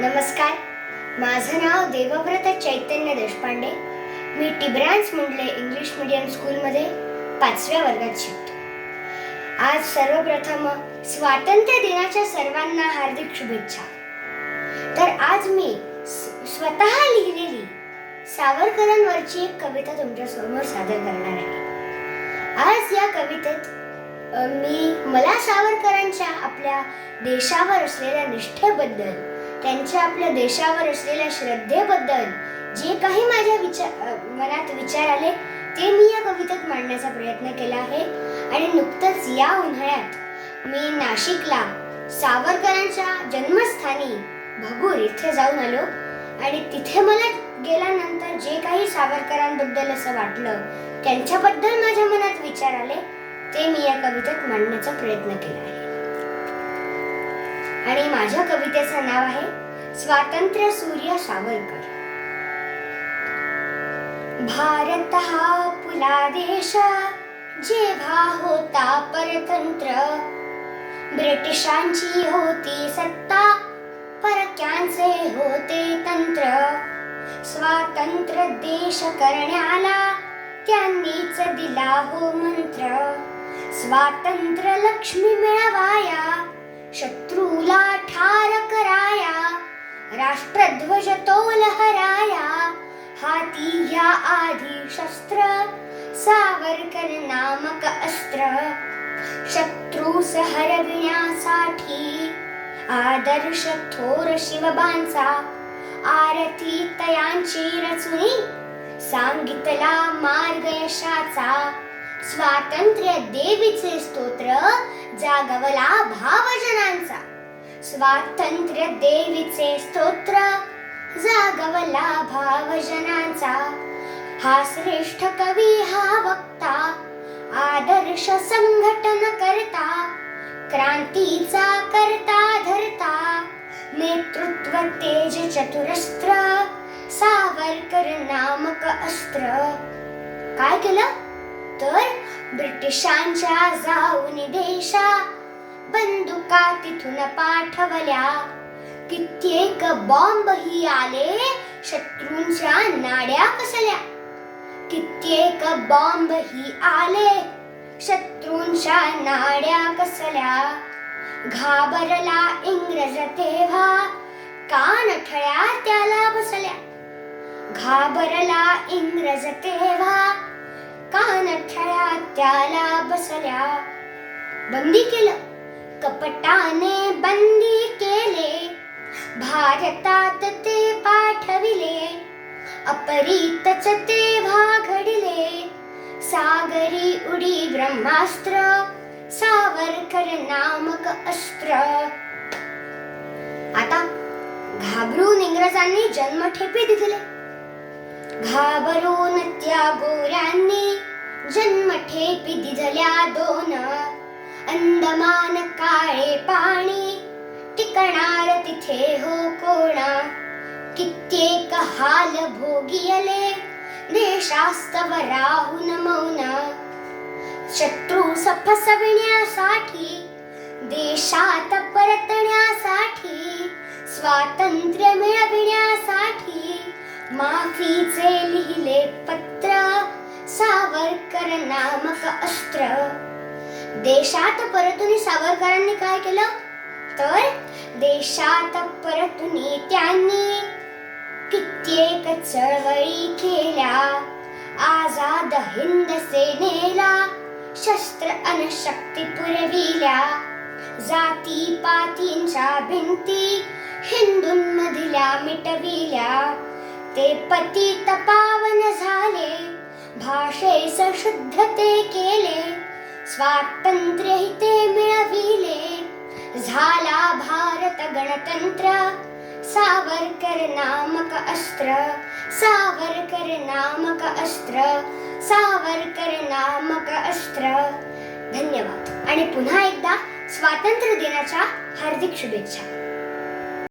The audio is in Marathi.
नमस्कार. माझं नाव देवव्रत चैतन्य देशपांडे. मी टिब्रान्स मुंडले इंग्लिश मीडियम स्कूलमध्ये पाचव्या वर्गात शिकतो. आज सर्वप्रथम स्वातंत्र्य दिनाच्या सर्वांना हार्दिक शुभेच्छा. तर आज मी स्वतः लिहिलेली सावरकरांवरची एक कविता तुमच्यासमोर सादर करणार आहे. आज या कवितेत मी मला सावरकरांच्या आपल्या देशावर असलेल्या निष्ठेबद्दल त्यांच्या आपल्या देशावर असलेल्या श्रद्धेबद्दल जे काही माझ्या विचार मनात विचार आले ते मी या कवितेत मांडण्याचा प्रयत्न केला आहे. आणि नुकतंच या उन्हाळ्यात मी नाशिकला सावरकरांच्या जन्मस्थानी भगूर इथे जाऊन आलो. आणि तिथे मला गेल्यानंतर जे काही सावरकरांबद्दल असं वाटलं त्यांच्याबद्दल माझ्या मनात विचार आले ते मी या कवितेत मांडण्याचा प्रयत्न केला आहे. आणि माझ्या कवितेचं नाव आहे स्वातंत्र्य सूर्य सावरकर भारत हा पुला देश जेव्हा होता परतंत्र. ब्रिटिशांची होती सत्ता परक्यांचे होते तंत्र. स्वातंत्र्य देश करण्याला त्यांनीच दिला हो मंत्र. स्वातंत्र्य लक्ष्मी मिळवाया शत्रूला ठार कराया राष्ट्रध्वज तो लहराया हाती ह्या आधी शस्त्र सावरकर नामक अस्त्र. शत्रू सहरविण्यासाठी आदर्श थोर शिवबांचा आरती तयांची रचुनी सांगितला मार्ग यशाचा. स्वातंत्र्य देवीचे स्तोत्र जागवला भावजनांचा. स्वातंत्र्य देवीचे स्तोत्र जागवला भावजनांचा. हा श्रेष्ठ कवी हा वक्ता आदर्श संघटन करता क्रांतीचा करता धरता नेतृत्व तेज चतुरस्त्र सावरकर नामक अस्त्र. काय केलं? तर ब्रिटिशांच्या जाऊन देशा बंदुका तिथून पाठवल्या. कित्येक बॉम्ब ही आले शत्रूंच्या नाड्या कसल्या कित्येक बॉम्ब ही आले शत्रूंच्या नाड्या कसल्या घाबरला इंग्रज तेव्हा कान ठळ्या त्याला बसल्या. घाबरला इंग्रज तेव्हा कान अठळ्या त्याला बसल्या. बंदी केलं. कपटाने बंदी केले. भारतात ते पाठविले. अपरीतच ते घडले सागरी उडी ब्रह्मास्त्र सावरकर नामक अस्त्र. आता घाबरून इंग्रजांनी जन्मठेपी दिले. घाबरून त्या गोऱ्यांनी जन्मठेपी दिजल्या दोन. अंदमान काळे पाणी. टिकणार तिथे हो कोणा? कित्येक हाल भोगियले. देशास्तव राहून मौन. शत्रू सफसविण्यासाठी. देशात परतण्यासाठी. स्वातंत्र्य मिळविण्यासाठी. माफीचे लिहिले पत्र सावरकर नामक अस्त्र. देशात परतून सावरकरांनी काय केलं? तर देशात परतून त्यांनी कित्येक चळवळी केल्या. आझाद हिंद सेनेला शस्त्र अनशक्ती पुरविल्या. जाती पातींच्या भिंती हिंदूंमधल्या मिटविल्या. ते पतित पावन झाले. भाषेस शुद्ध ते केले. स्वातंत्र्यही ते मिळविले. झाला भारत गणतंत्र. सावरकर नामक अस्त्र. सावरकर नामक अस्त्र. सावरकर नामक अस्त्र. धन्यवाद. आणि पुन्हा एकदा स्वातंत्र्य दिनाच्या हार्दिक शुभेच्छा.